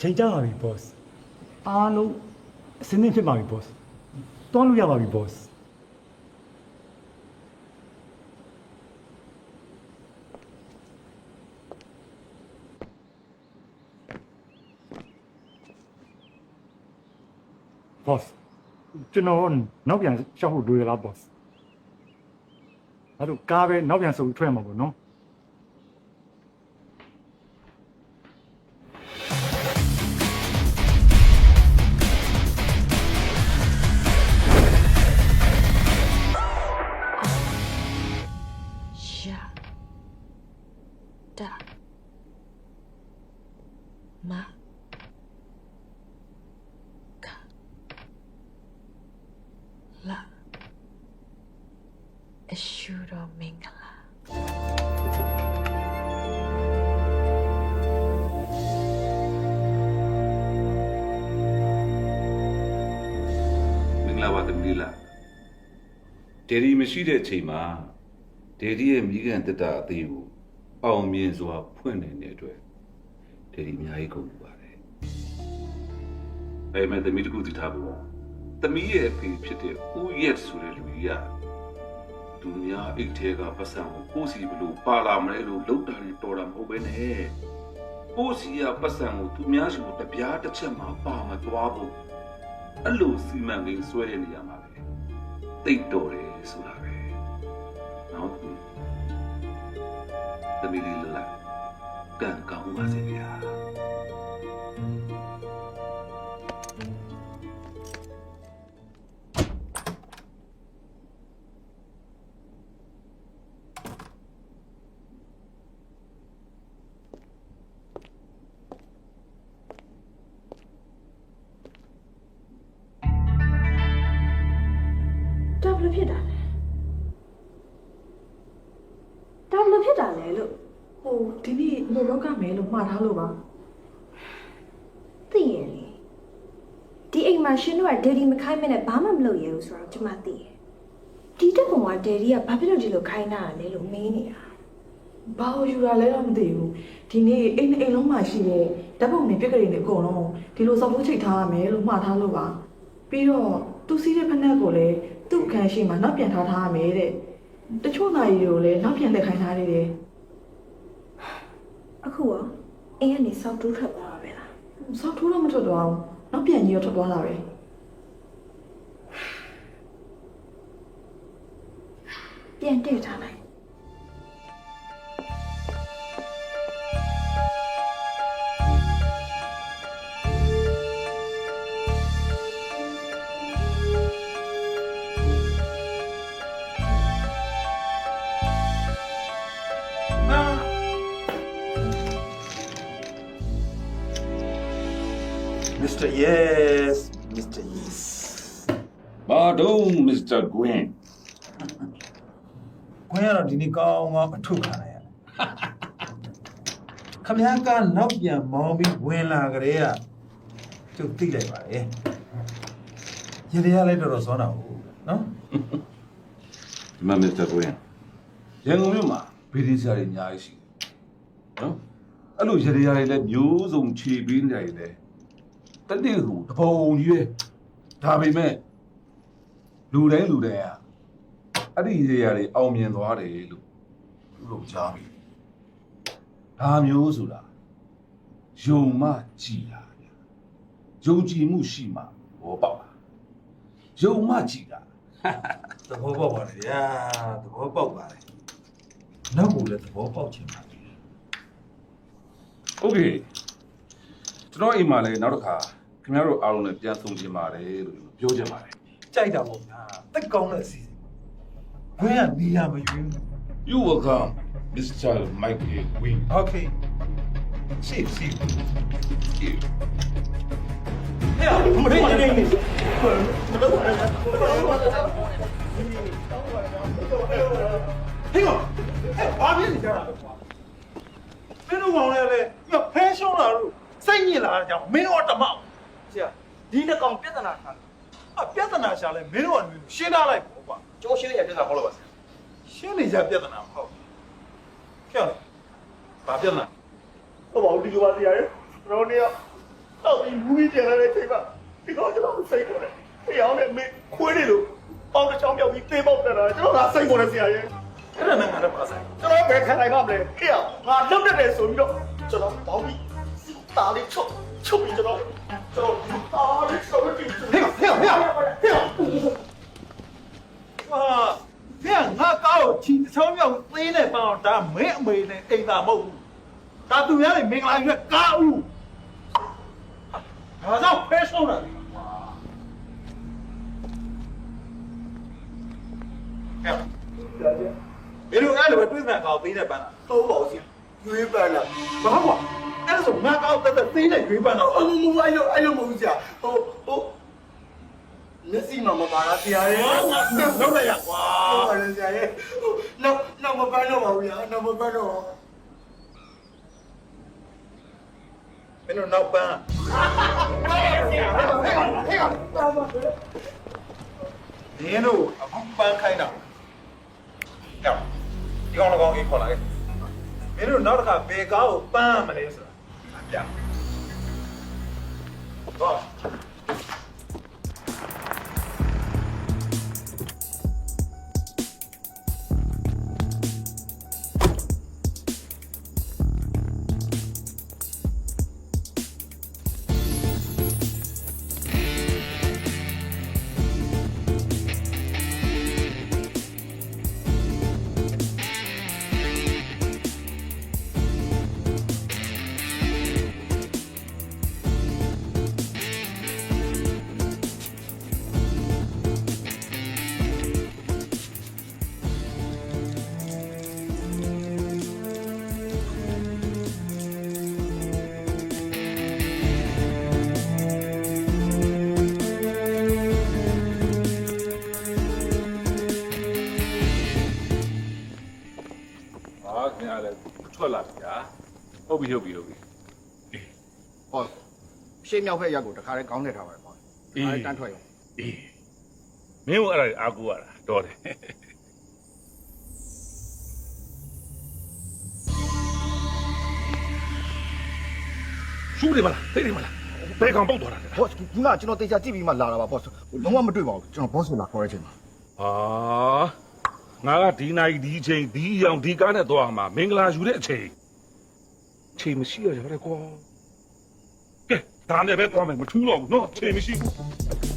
ချိန်ကြပါပြီ boss အားလုံးအစင်းသင်းဖြစ်ပါပြီ boss တွားလို့ရပါပြီ boss ဘော့ကျွန်တော်နောက်ပြန်ရှောက်ဖို့တွေ့ရလား boss အဲ့တော့ကားပဲနောက်ပြန်ဆုပ်ထွက်မှာပေါ့နော် တော်မင်္ဂလာမင်္ဂလာပါသမီးလားဒေဒီမရှိတဲ့ချိန်မှာဒေဒီရဲ့မိခင်တက်တာအသေးကိုအောင်မြင်စွာဖွင့်နေတဲ့အတွက်ဒေဒီအများကြီးကုန်ပါတယ်အဲမဲ့သမီးတကူသိထားဖို့သမီးရဲ့အဖေဖြစ်တဲ့ဦးရက်ဆိုတဲ့လူကြီးက သူများအိတ်ထဲကပတ်စံကိုကိုယ့်စီဘလို့ပါလာမလဲလို့လောက်တာနဲ့တော်တာမဟုတ်ပဲနဲ့ကိုယ့်စီကပတ်စံကိုသူများရှိကိုတပြားတစ်ချက်မှပါမသွားဘူးအဲ့လိုစီမံကိန်းဆွဲတဲ့နေရာမှာပဲတိတ်တော်တယ်ဆိုတာပဲနော်သမီးလေးလကံကောင်းပါစေဗျာ ဒီနေ့လောလောကမယ်လို့မှားထားလို့ပါသိရင်လေဒီအိမ်မှာရှင်တို့ကဒေဒီမခိုင်းမနဲ့ဘာမှမလုပ်ရဘူးဆိုတော့ကျွန်မသိတယ်ဒီတက်ကောင်ကဒေဒီကဘာဖြစ်လို့ဒီလိုခိုင်းတာလဲလို့မေးနေတာဘာလို့ယူတာလဲတော့မသိဘူးဒီနေ့အိမ်နဲ့အိမ်လုံးမှာရှိတဲ့ဓာတ်ပုံတွေပြက်ကလေးတွေအကုန်လုံးဒီလိုစောက်ဖို့ချိတ်ထားရမယ်လို့မှားထားလို့ပါပြီးတော့သူစီးတဲ့ဖက်နှက်ကိုလည်းသူ့အခန်းရှိမှာနောက်ပြန်ထားထားရမယ်တဲ့တချို့နိုင်တွေကိုလည်းနောက်ပြန်လက်ခိုင်းထားနေတယ် အခုရောအိမ်ကနေစောက်တူးထွက်သွားတာပဲလားစောက်ထိုးတော့မထွက်သွားဘူးနောက်ပြန်ကြီးတော့ထွက်သွားတာပဲပြန်တည့်ထားလိုက် Mr. Yes, Mr. Yes. ဘာတော့မစ္စတာဂွင်ခွင့်ရတော့ဒီနေ့ကောင်းကောင်းအထုတ်ခံလိုက်ရတယ်ခမရကနောက်ပြန်မောင်းပြီးဝင်လာကြတဲ့ကကျုပ်သိလိုက်ပါလေရရရလိုက်တော့စောနာဟုတ်နော်ဒီမှာမစ္စတာဂွင်ရန်ကုန်မြို့မှာဗီဒီဆရာတွေအများကြီးရှိတယ်နော်အဲ့လိုရရရတွေလည်းမျိုးစုံခြေပေးနေတယ်လေ တတိဟူတပုံကြီးပဲဒါပေမဲ့လူတိုင်းလူတိုင်းอ่ะအဲ့ဒီရရတွေအောင်မြင်သွားတယ်လို့သူတို့ကြားပြီဒါမျိုးဆိုတာယုံမှကြည်တာဗျာယုံကြည်မှုရှိမှဘောပေါက်တာယုံမှကြည်တာ သဘောပေါက်ပါလေဗျာသဘောပေါက်ပါလေနောက်ကိုလည်းသဘောပေါက်ချင်ပါလေ โอเคကျွန်တော်အိမ်မှာလည်းနောက်တစ်ခါ ခင်ဗျားတို့အားလုံးလည်းပြန်ဆုံချင်ပါတယ်လို့ပြောချင်ပါတယ်ကြိုက်တာပေါ့ဗျာတက်ကောင်းတဲ့အစီအစဉ်ဘယ်ကနေရမရွေးဘူး You welcome Mr. Mike Wing Okay See see you ဟဲ့မရိနေနေဟေ့ကောဟဲ့ဘာဖြစ်နေကြတာမင်းတို့ကောင်လည်းလေဖဲရှုံးလာလို့စိတ်ညစ်လာတာကြောင့်မင်းတို့ကတမောက် ဆရာဒီနှစ်ကောင်ပြဿနာခံအပြဿနာရှာလဲမင်းတို့ကလူရှင်းထားလိုက်ပေါ့ကွာကျော်ရှင်းရပြဿနာဟောလို့ပါဆရာရှင်းနေကြပြဿနာမဟုတ်ဘူးကြောက်ဘာပြဿနာဟုတ်ပါဘူးဒီလိုပါဆရာရေကျွန်တော်တို့တော့ဒီမူကြီးပြန်လာတဲ့အချိန်မှာဒီကောင်ကျွန်တော်စိတ်ပေါ်တယ်ဖေအောင်နဲ့မေခွေးနေလို့ပေါင်းတစ်ချောင်းပြောက်ပြီးသေးပေါက်တက်တာကျွန်တော်ကစိတ်ပေါ်တယ်ဆရာရဲ့အဲ့ဒါနဲ့ငါတော့ပါဆိုင်ကျွန်တော်ပဲခံနိုင်ပါမလဲဖေအောင်ငါလုတ်တက်တယ်ဆိုပြီးတော့ကျွန်တော်ပေါင်းပြီးတာလေးချုပ် ချုပ်ပြီးကျွန်တော်ကျွန်တော်တာလေးချုပ်ပြီးဟဲ့ဟဲ့ဟဲ့ဟဲ့ဟာဖះငါကောက်ချီတစ်ချောင်းမြောက်သေးနဲ့ပေါအောင်ဒါမင်းအမေနဲ့အိမ်သာမဟုတ်ဘူးဒါသူများတွေမင်္ဂလာရွက်ကားဦးဒါကြောင့်ဖဲဆုံးတာလေကွာဟဲ့ဘယ်လိုအဲ့လိုပဲတွေးမှန်ကောက်သေးတဲ့ပန်းလားတော့ပါဦးဆရာရွေးပန်းလာဘာကွာ အဲ့ဒါဆိုငါကောက်တက်တက်သေးတဲ့ရွေးပန်းတော့အမမအဲ့လိုအဲ့လိုမဟုတ်ဆရာဟိုဟိုမျက်စိမှမပါလားဆရာရဲ့လုံးလိုက်ရကွာဟုတ်ပါတယ်ဆရာရဲ့နောက်နောက်မပန်းတော့ပါဘူးညာနောက်မပန်းတော့မင်းတို့နောက်ပန်းနင်းတို့အခုပန်းခိုင်းတာဟဲ့ဒီကောင်လည်းကောင်းကြီးခေါ်လာခဲ့မင်းတို့နောက်တစ်ခါဘယ်ကားကိုပန်းမလဲဆိုတာ ပြတော့ ဟုတ်ပြီဟုတ်ပြီဟုတ်ပြီဟောရှေ့မြောက်ဖက်ရက်ကိုတခါလေးကောင်းနေထားပါတယ်ကွာ။အဲတန်းထွက်ရောအေးမင်းကအဲ့ဒါအာကူရတာတော်တယ်ရှူးတယ်မလားသိတယ်မလားဘယ်ကောင်ပေါက်သွားတာလဲ။ဘော့ဒီကကျွန်တော်တေချာကြည့်ပြီးမှလာတာပါဘော့။လုံးဝမတွေ့ပါဘူး။ကျွန်တော်ဘော့ကိုလာခေါ်တဲ့အချိန်မှာဟာငါကဒီနိုင်ဒီချိန်ဒီအရောင်ဒီကားနဲ့သွားမှာမင်္ဂလာယူတဲ့အချိန် ချိန်မရှိရကြတယ်ကွာကဲဒါနဲ့ပဲသွားမယ်မထူးတော့ဘူးနော်ချိန်မရှိဘူး